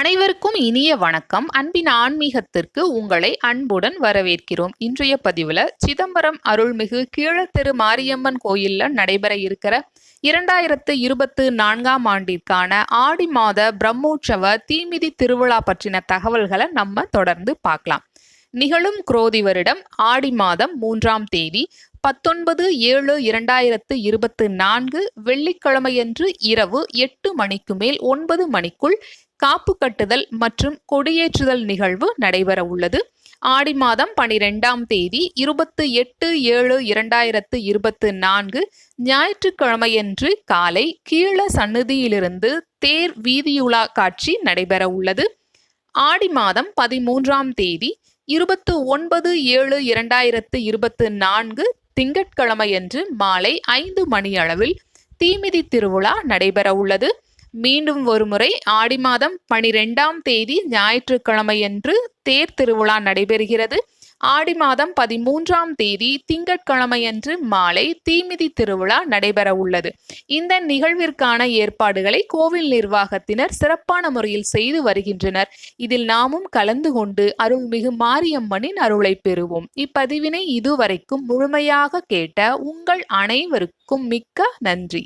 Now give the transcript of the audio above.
அனைவருக்கும் இனிய வணக்கம். அன்பின் ஆன்மீகத்திற்கு உங்களை அன்புடன் வரவேற்கிறோம். இன்றைய பதிவில் சிதம்பரம் அருள்மிகு கீழத்திரு மாரியம்மன் கோயில்ல நடைபெற இருக்கிற இரண்டாயிரத்து இருபத்து நான்காம் ஆண்டிற்கான ஆடி மாத பிரம்மோற்சவ தீமிதி திருவிழா பற்றின தகவல்களை நம்ம தொடர்ந்து பார்க்கலாம். நிகழும் குரோதி வருடம் ஆடி மாதம் மூன்றாம் தேதி பத்தொன்பது ஏழு இரண்டாயிரத்து இருபத்து நான்கு வெள்ளிக்கிழமையன்று இரவு எட்டு மணிக்கு மேல் ஒன்பது மணிக்குள் காப்பு கட்டுதல் மற்றும் கொடியேற்றுதல் நிகழ்வு நடைபெற உள்ளது. ஆடி மாதம் பனிரெண்டாம் தேதி இருபத்து எட்டு ஏழு இரண்டாயிரத்து இருபத்து நான்கு ஞாயிற்றுக்கிழமையன்று காலை கீழ சந்நிதியிலிருந்து தேர் வீதியுலா காட்சி நடைபெற உள்ளது. ஆடி மாதம் பதிமூன்றாம் தேதி இருபத்து ஒன்பது ஏழு இரண்டாயிரத்து இருபத்து நான்கு திங்கட்கிழமையன்று மாலை ஐந்து மணியளவில் தீமிதி திருவிழா நடைபெற உள்ளது. மீண்டும் ஒருமுறை ஆடி மாதம் பனிரெண்டாம் தேதி ஞாயிற்றுக்கிழமையன்று தேர் திருவிழா நடைபெறுகிறது. ஆடி மாதம் பதிமூன்றாம் தேதி திங்கட்கிழமையன்று மாலை தீமிதி திருவிழா நடைபெற உள்ளது இந்த நிகழ்விற்கான ஏற்பாடுகளை கோவில் நிர்வாகத்தினர் சிறப்பான முறையில் செய்து வருகின்றனர். இதில் நாமும் கலந்து கொண்டு அருள்மிகு மாரியம்மனின் அருளை பெறுவோம். இப்பதிவினை இதுவரைக்கும் முழுமையாக கேட்ட உங்கள் அனைவருக்கும் மிக்க நன்றி.